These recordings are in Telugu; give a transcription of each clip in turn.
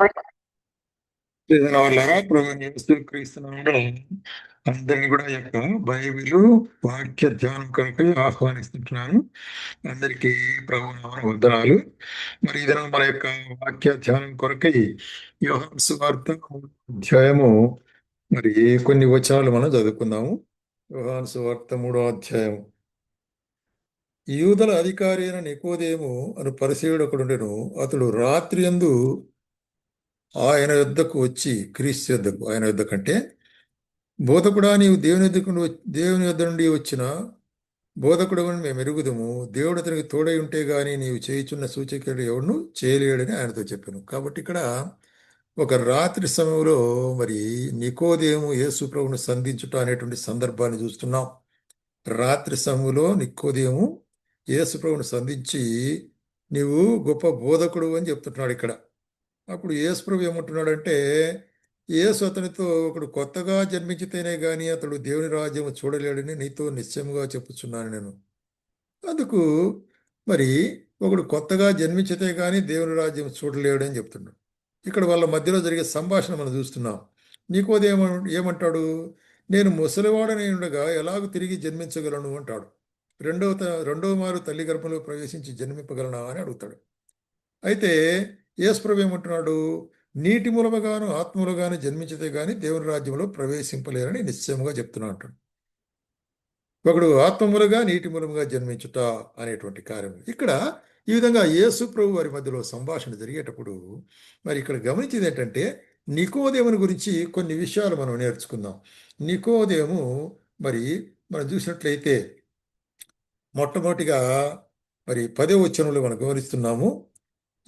క్రీస్తు ప్రభు అందరినీ కూడా యొక్క బైబిల్ వాక్య ధ్యానం కొరకు ఆహ్వానిస్తుంటున్నాను. అందరికీ ప్రభు నామన వందనాలు. మరి ఇది మన యొక్క వాక్య ధ్యానం కొరకై యోహాను సువార్త అధ్యాయము మరి కొన్ని వచనాలు మనం చదువుకుందాము. యోహాను సువార్త మూడో అధ్యాయం యూదల అధికారి అయిన నికోదేము అను పరిశీయుడు అతడు రాత్రి అందు ఆయన యుద్ధకు వచ్చి క్రీస్తు యుద్ధకు ఆయన యుద్ధ కంటే బోధకుడా నీవు దేవుని యుద్ధకు దేవుని యుద్ధ నుండి వచ్చిన బోధకుడు మేము ఎరుగుదము. దేవుడు అతనికి తోడై ఉంటే గాని నీవు చేయుచున్న సూచకుడు ఎవడును చేయలేడని ఆయనతో చెప్పాను. కాబట్టి ఇక్కడ ఒక రాత్రి సమయంలో మరి నికోదేము యేసు ప్రభును సంధించుట అనేటువంటి సందర్భాన్ని చూస్తున్నాం. రాత్రి సమయంలో నికోదేము యేసు ప్రభును సంధించి నీవు గొప్ప బోధకుడు అని చెప్తున్నాడు ఇక్కడ. అప్పుడు యేసు ప్రభు ఏమంటున్నాడంటే యేసు అతనితో ఒకడు కొత్తగా జన్మించితేనే గాని అతడు దేవుని రాజ్యం చూడలేడని నీతో నిశ్చయముగా చెప్పుచున్నాను నేను. అందుకు మరి ఒకడు కొత్తగా జన్మించితే కానీ దేవుని రాజ్యం చూడలేడని చెప్తున్నాడు. ఇక్కడ వాళ్ళ మధ్యలో జరిగే సంభాషణ మనం చూస్తున్నాం. నీకోది ఏమంటాడు? నేను ముసలివాడని ఉండగా ఎలాగో తిరిగి జన్మించగలను? అంటాడు. రెండవ రెండవ మారు తల్లి గర్భంలో ప్రవేశించి జన్మింపగలనా అని అడుగుతాడు. అయితే యేసుప్రభు ఏమంటున్నాడు? నీటి మూలముగాను ఆత్మలుగాను జన్మించితే గాని దేవుని రాజ్యంలో ప్రవేశింపలేరని నిశ్చయముగా చెప్తున్నాడు ఒకడు ఆత్మములుగా నీటి మూలముగా జన్మించుట అనేటువంటి కార్యం. ఇక్కడ ఈ విధంగా యేసు ప్రభు వారి మధ్యలో సంభాషణ జరిగేటప్పుడు మరి ఇక్కడ గమనించింది ఏంటంటే నికోదేవుని గురించి కొన్ని విషయాలు మనం నేర్చుకుందాం. నికోదేము మరి మనం చూసినట్లయితే మొట్టమొదటిగా మరి పదే వచనంలో మనం గమనిస్తున్నాము.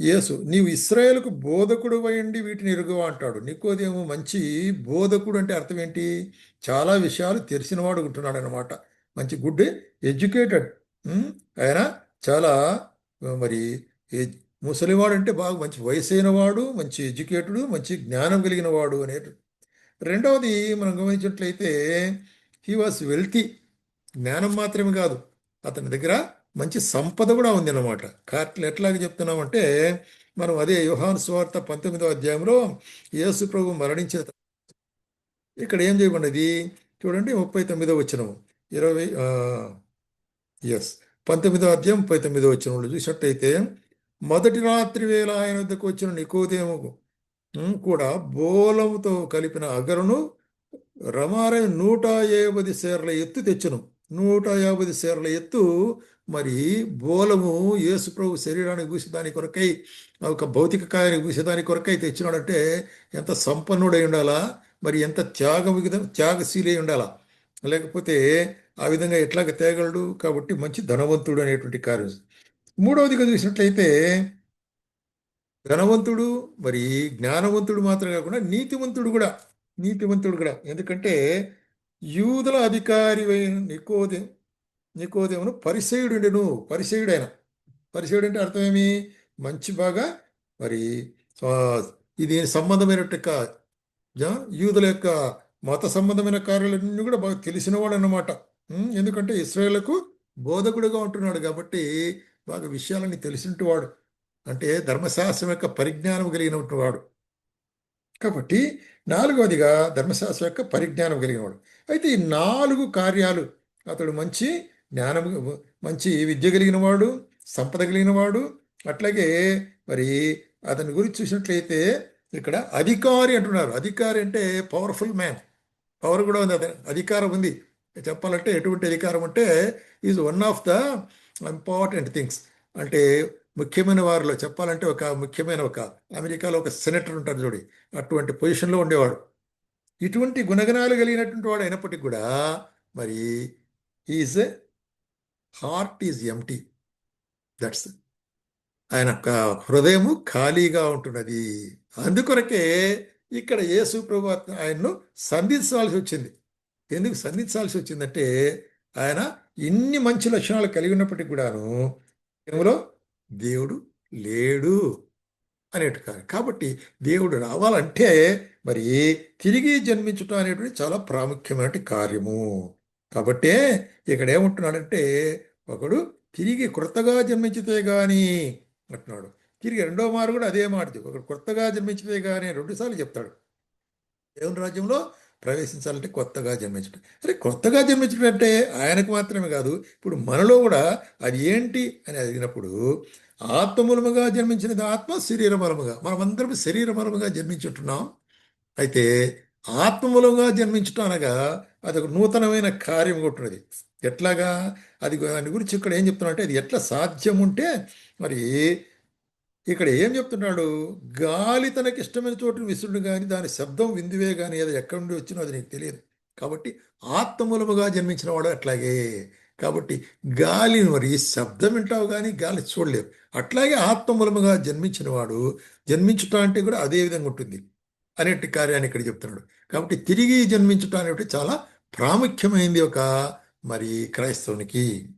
యేసు నీవు ఇస్రాయేల్కు బోధకుడు అయ్యండి వీటిని ఎరుగవా అంటాడు. నీకోదేమో మంచి బోధకుడు అంటే అర్థం ఏంటి? చాలా విషయాలు తెలిసినవాడు ఉంటున్నాడు అనమాట మంచి గుడ్ ఎడ్యుకేటెడ్. ఆయన చాలా మరి ముసలివాడు అంటే బాగా మంచి వయసైన వాడు మంచి ఎడ్యుకేటెడ్ మంచి జ్ఞానం కలిగిన వాడు అనే రెండవది మనం గమనించినట్లయితే హీ వాస్ వెల్తీ జ్ఞానం మాత్రమే కాదు అతని దగ్గర మంచి సంపద కూడా ఉంది అనమాట కార్ట్లు ఎట్లాగే చెప్తున్నామంటే మనం అదే యుహాన్ స్వార్థ పంతొమ్మిదో అధ్యాయంలో యేసు ప్రభు మరణించిన ఇక్కడ ఏం చేయబడినది? చూడండి ముప్పై తొమ్మిదో వచ్చిన ఇరవై ఎస్ పంతొమ్మిదో అధ్యాయం ముప్పై తొమ్మిదో వచ్చిన చూసినట్టయితే మొదటి రాత్రి వేళ ఆయన వద్దకు వచ్చిన నికోదేము కూడా బోలముతో కలిపిన అగరును రమారై నూట యాభై సేర్ల ఎత్తు తెచ్చును. నూట యాభై సేర్ల ఎత్తు మరి బోలము యేసుప్రభు శరీరానికి పూసేదాని కొరకై ఒక భౌతిక కాయానికి పూసేదాని కొరకై తెచ్చినాడంటే ఎంత సంపన్నుడై ఉండాలా? మరి ఎంత త్యాగ త్యాగశీలి ఉండాలా? లేకపోతే ఆ విధంగా ఎట్లాగ తేగలడు? కాబట్టి మంచి ధనవంతుడు అనేటువంటి కార్యం. మూడవదిగా చూసినట్లయితే ధనవంతుడు మరి జ్ఞానవంతుడు మాత్రం కాకుండా నీతివంతుడు కూడా నీతివంతుడు కూడా. ఎందుకంటే యూదుల అధికారి అయిన నికోదే నికోదేమును పరిచయుడుండెను పరిసయుడైన. పరిసయుడు అంటే అర్థమేమి? మంచి బాగా మరి ఇది సంబంధమైనట్టు యూదుల యొక్క మత సంబంధమైన కార్యాలన్నీ కూడా బాగా తెలిసినవాడు అన్నమాట ఎందుకంటే ఇస్రాయేళ్ళకు బోధకుడుగా ఉంటున్నాడు కాబట్టి బాగా విషయాలన్నీ తెలిసినవాడు అంటే ధర్మశాస్త్రం యొక్క పరిజ్ఞానం కలిగినటువంటి వాడు. కాబట్టి నాలుగవదిగా ధర్మశాస్త్రం యొక్క పరిజ్ఞానం కలిగినవాడు. అయితే ఈ నాలుగు కార్యాలు అతడు మంచి జ్ఞానము మంచి విద్య కలిగిన వాడు సంపద కలిగిన వాడు అట్లాగే మరి అతని గురించి చూసినట్లయితే ఇక్కడ అధికారి అంటున్నారు. అధికారి అంటే పవర్ఫుల్ మ్యాన్ పవర్ కూడా ఉంది అతని అధికారం ఉంది. చెప్పాలంటే ఎటువంటి అధికారం అంటే is one of the important things అంటే ముఖ్యమైన వారిలో చెప్పాలంటే ఒక ముఖ్యమైన ఒక అమెరికాలో ఒక సెనేటర్ ఉంటారు చూడి. అటువంటి పొజిషన్లో ఉండేవాడు. ఇటువంటి గుణగణాలు కలిగినటువంటి వాడు అయినప్పటికీ కూడా మరి is heart is empty. That's ఆయన హృదయము ఖాళీగా ఉంటున్నది. అందుకొరకే ఇక్కడ యేసు ప్రభు ఆయన్ను సంధించాల్సి వచ్చింది. ఎందుకు సంధించాల్సి వచ్చిందంటే ఆయన ఇన్ని మంచి లక్షణాలు కలిగి ఉన్నప్పటికీ కూడాను కేవలం దేవుడు లేడు అనేటు కాదు. కాబట్టి దేవుడు రావాలంటే మరి తిరిగి జన్మించటం అనేటువంటి చాలా ప్రాముఖ్యమైన కార్యము. కాబట్టే ఇక్కడ ఏమంటున్నాడంటే ఒకడు తిరిగి క్రొత్తగా జన్మించితే గాని అంటున్నాడు. తిరిగి రెండో మారు కూడా అదే మాట ఒకడు కొత్తగా జన్మించితే కానీ రెండుసార్లు చెప్తాడు. దేవుని రాజ్యంలో ప్రవేశించాలంటే కొత్తగా జన్మించడం. అరే కొత్తగా జన్మించడం అంటే ఆయనకు మాత్రమే కాదు ఇప్పుడు మనలో కూడా అది ఏంటి అని అడిగినప్పుడు ఆత్మమూలముగా జన్మించినది ఆత్మ శరీర మూలముగా. మనమందరం శరీర మూలముగా జన్మించుంటున్నాం అయితే ఆత్మమూలంగా జన్మించటం అనగా అది ఒక నూతనమైన కార్యం ఉంటున్నది ఎట్లాగా? అది దాని గురించి ఇక్కడ ఏం చెప్తున్నాడంటే అది ఎట్లా సాధ్యం ఉంటే మరి ఇక్కడ ఏం చెప్తున్నాడు? గాలి తనకి ఇష్టమైన చోటు విసురుడు కానీ దాని శబ్దం విందువే కానీ అది ఎక్కడి నుండి వచ్చినో అది నీకు తెలియదు. కాబట్టి ఆత్మమూలముగా జన్మించిన వాడు అట్లాగే. కాబట్టి గాలిని మరి శబ్దం వింటావు కానీ గాలి చూడలేవు. అట్లాగే ఆత్మమూలముగా జన్మించిన వాడు జన్మించుట అంటే కూడా అదే విధంగా ఉంటుంది. అనేటి కార్యాన్ని ఇక్కడ చెప్తున్నాడు. కాబట్టి తిరిగి జన్మించటం అనేటి చాలా ప్రాముఖ్యమైనది ఒక మరి క్రైస్తవునికి.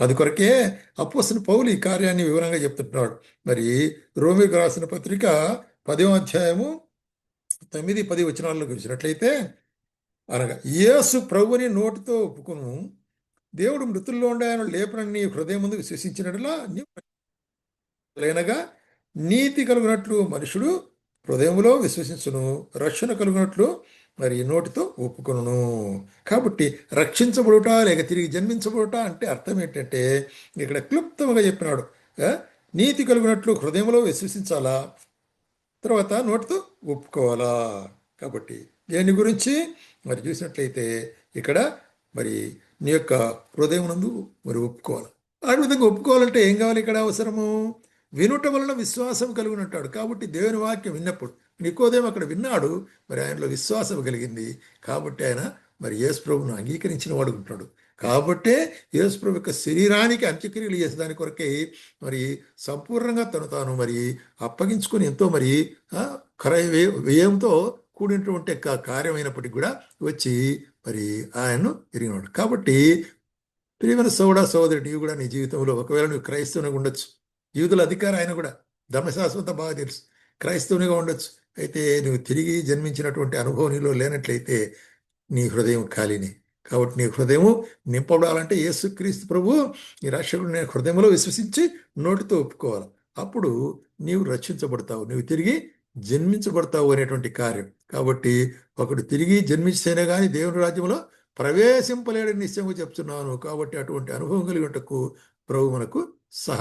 అది కొరకే అప్పసిన పౌలు ఈ కార్యాన్ని వివరంగా చెప్తున్నాడు మరి రోమికి రాసిన పత్రిక పదో అధ్యాయము తొమ్మిది పది వచనాల్లో చూసినట్లయితే అనగా యేసు ప్రభుని నోటితో ఒప్పుకును. దేవుడు మృతుల్లో ఉండే ఆయన లేపనని నీ హృదయం ముందు విశ్వసించినట్లా లేనగా నీతి కలుగునట్లు మనుషుడు హృదయములో విశ్వసించును రక్షణ కలుగునట్లు మరి నోటితో ఒప్పుకొనును. కాబట్టి రక్షించబడుట లేక తిరిగి జన్మించబడుట అంటే అర్థం ఏంటంటే ఇక్కడ క్లుప్తంగా చెప్పినాడు నీతి కలుగునట్లు హృదయంలో విశ్వసించాలా? తర్వాత నోటితో ఒప్పుకోవాలా? కాబట్టి దేని గురించి? మరి చూసినట్లయితే ఇక్కడ మరి నీ యొక్క హృదయం నందు మరి ఒప్పుకోవాలి. ఆ విధంగా ఒప్పుకోవాలంటే ఏం కావాలి ఇక్కడ అవసరము? వినుట వలన విశ్వాసం కలిగి ఉంటాడు కాబట్టి దేవుని వాక్యం విన్నప్పుడు నికోదేం అక్కడ విన్నాడు? మరి ఆయనలో విశ్వాసం కలిగింది. కాబట్టి ఆయన మరి యేసు ప్రభువును అంగీకరించిన వాడు ఉంటాడు. కాబట్టే యేసు ప్రభు యొక్క శరీరానికి అంత్యక్రియలు చేసే దాని కొరకే మరి సంపూర్ణంగా తను తాను మరి అప్పగించుకొని ఎంతో మరి ఆ, క్రయ వ్యయంతో కూడినటువంటి కార్యమైనప్పటికీ కూడా వచ్చి మరి ఆయన్ను ఎరిగినాడు కాబట్టి ప్రియమైన సోడా సోదరి నీవు కూడా నీ జీవితంలో ఒకవేళ నువ్వు క్రైస్తవునిగా ఉండొచ్చు. యూదుల అధికారం ఆయన కూడా. ధర్మశాస్త్రంతో బాగా తెలుసు. క్రైస్తవునిగా ఉండొచ్చు. అయితే నువ్వు తిరిగి జన్మించినటువంటి అనుభవం నీలో లేనట్లయితే నీ హృదయం ఖాళీని. కాబట్టి నీ హృదయం నింపబడాలంటే యేసుక్రీస్తు ప్రభు నీ రక్షకుడు నేను హృదయంలో విశ్వసించి నోటితో ఒప్పుకోవాలి. అప్పుడు నీవు రక్షించబడతావు. నువ్వు తిరిగి జన్మించబడతావు అనేటువంటి కార్యం. కాబట్టి ఒకడు తిరిగి జన్మిస్తేనే కానీ దేవుని రాజ్యంలో ప్రవేశింపలేడని నిశ్చయంగా చెప్తున్నాను. కాబట్టి అటువంటి అనుభవం కలిగి ప్రభు మనకు సహా